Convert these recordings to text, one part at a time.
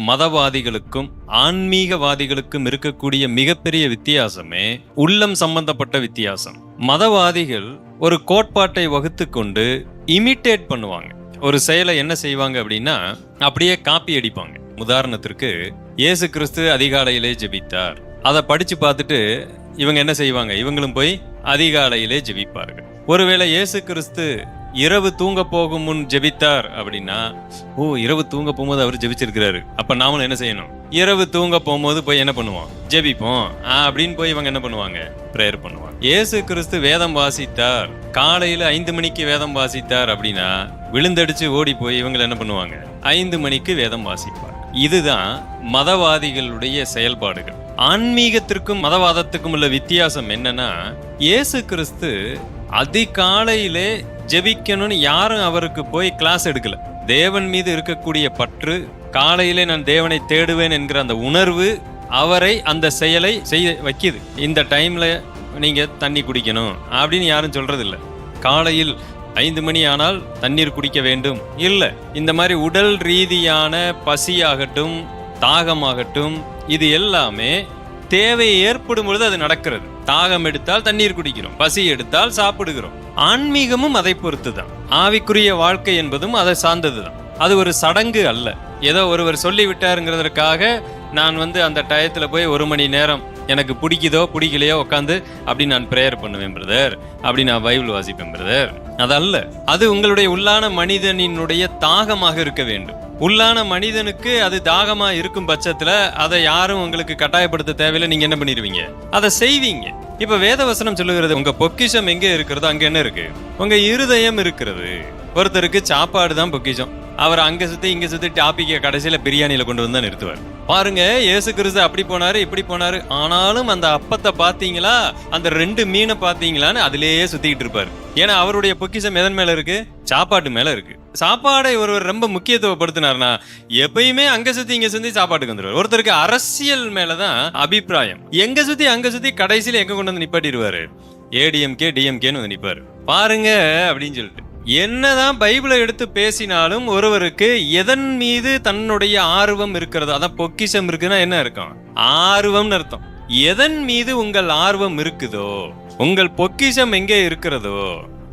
மதவாதிகளுக்கும் ஆன்மீகவாதிகளுக்கும் இருக்கக்கூடிய மிகப்பெரிய வித்தியாசமே உள்ளம் சம்பந்தப்பட்ட வித்தியாசம். மதவாதிகள் ஒரு கோட்பாட்டை வகுத்து கொண்டு இமிட்டேட் பண்ணுவாங்க. ஒரு செயலை என்ன செய்வாங்க அப்படின்னா அப்படியே காப்பி அடிப்பாங்க. உதாரணத்திற்கு இயேசு கிறிஸ்து அதிகாலையிலே ஜெபித்தார். அதை படிச்சு பார்த்துட்டு இவங்க என்ன செய்வாங்க? இவங்களும் போய் அதிகாலையிலே ஜெபிப்பார்கள். ஒருவேளை இயேசு கிறிஸ்து இரவு தூங்க போகும் முன் ஜெபித்தார் அப்படின்னா ஓ இரவு தூங்க போகும்போது அவர் ஜெபிச்சிருக்கிறாரு. அப்ப நாமளும் என்ன செய்யணும்? இரவு தூங்க போகும்போது போய் என்ன பண்ணுவோம்? ஜெபிப்போம். ஆ, அப்படின்னு போய் இவங்க என்ன பண்ணுவாங்க? ப்ரேயர் பண்ணுவாங்க. இயேசு கிறிஸ்து வேதம் வாசித்தார். காலையில ஐந்து மணிக்கு வேதம் வாசித்தார் அப்படின்னா விழுந்தடிச்சு ஓடி போய் இவங்க என்ன பண்ணுவாங்க? ஐந்து மணிக்கு வேதம் வாசிப்பார். இதுதான் மதவாதிகளுடைய செயல்பாடுகள். ஆன்மீகத்திற்கும் மதவாதத்துக்கும் உள்ள வித்தியாசம் என்னன்னா இயேசு கிறிஸ்து அதிகாலையிலே ஜெபிக்கணும்னு யாரும் அவருக்கு போய் கிளாஸ் எடுக்கல. தேவன் மீது இருக்கக்கூடிய பற்று காலையிலே நான் தேவனை தேடுவேன் என்கிற அந்த உணர்வு அவரை அந்த செயலை செய்ய வைக்கிது. இந்த டைம்ல நீங்க தண்ணி குடிக்கணும் அப்படின்னு யாரும் சொல்றது இல்லை காலையில் ஐந்து மணி ஆனால் தண்ணீர் குடிக்க வேண்டும். இல்லை இந்த மாதிரி உடல் ரீதியான பசியாகட்டும் தாகமாகட்டும் இது எல்லாமே தேவை ஏற்படும் பொழுது அது நடக்கிறது. தாகம் எடுத்தால் தண்ணீர் குடிக்கிறோம் பசி எடுத்தால் சாப்பிடுகிறோம். ஆன்மீகமும் அதை பொறுத்துதான். ஆவிக்குரிய வாழ்க்கை என்பதும் அதை சார்ந்ததுதான். அது ஒரு சடங்கு அல்ல. ஏதோ ஒருவர் சொல்லிவிட்டாருங்கிறதுக்காக நான் வந்து அந்த டயத்துல போய் ஒரு மணி நேரம் எனக்கு பிடிக்குதோ பிடிக்கலையோ உட்காந்து அப்படி நான் ப்ரேயர் பண்ணுவேன் பிரதர் அப்படி நான் பைபிள் வாசிப்பேன் பிரதர் அதல்ல அது உங்களுடைய உள்ளான மனிதனினுடைய தாகமாக இருக்க வேண்டும். உள்ளான மனிதனுக்கு அது தாகமா இருக்கும் பட்சத்துல அதை யாரும் உங்களுக்கு கட்டாயப்படுத்த தேவையில்லை. நீங்க என்ன பண்ணிடுவீங்க? அதை செய்வீங்க. இப்ப வேதவசனம் சொல்லுகிறது உங்க பொக்கிஷம் எங்க இருக்கிறதோ அங்க என்ன இருக்கு? உங்க இருதயம் இருக்கிறது. ஒருத்தருக்கு சாப்பாடு தான் பொக்கிஷம். அவர் அங்க சுத்தி இங்க சுத்தி டாபிக்க கடைசியில பிரியாணியில கொண்டு வந்து தான் நிறுத்துவார். பாருங்க இயேசு கிறிஸ்து அப்படி போனாரு இப்படி போனாரு. ஆனாலும் அந்த அப்பத்தை பாத்தீங்களா அந்த ரெண்டு மீனை பாத்தீங்களான்னு அதிலேயே சுத்திக்கிட்டு இருப்பாரு. ஏன்னா அவருடைய பொக்கிஷம் எதன் மேல இருக்கு? சாப்பாட்டு மேல இருக்கு. சாப்பாடை ஒருவர் ரொம்ப முக்கியத்துவப்படுத்தினார்னா எப்பயுமே அங்க சுத்தி இங்க சுத்தி சாப்பாட்டுக்கு வந்துருவார். ஒருத்தருக்கு அரசியல் மேலதான் அபிப்பிராயம். எங்க சுத்தி அங்க சுத்தி கடைசியில எங்க கொண்டு வந்து நிப்பாட்டிடுவாரு? ஏடிஎம்கே டிஎம்கேன்னு வந்து நிப்பாரு. பாருங்க அப்படின்னு சொல்லிட்டு. என்னதான் பைபிளை எடுத்து பேசினாலும் ஒருவருக்கு எதன் மீது தன்னுடைய ஆர்வம் இருக்கிறதோ அதான் பொக்கிஷம் இருக்குன்னா என்ன இருக்கும் ஆர்வம்னு அர்த்தம். எதன் மீது உங்கள் ஆர்வம் இருக்குதோ உங்கள் பொக்கிஷம் எங்கே இருக்கிறதோ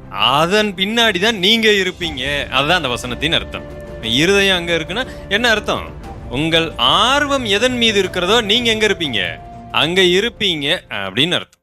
அதன் பின்னாடி தான் நீங்க இருப்பீங்க. அதுதான் அந்த வசனத்தின் அர்த்தம். இருதயம் அங்க இருக்குன்னா என்ன அர்த்தம்? உங்கள் ஆர்வம் எதன் மீது இருக்கிறதோ நீங்க எங்க இருப்பீங்க? அங்க இருப்பீங்க அப்படின்னு அர்த்தம்.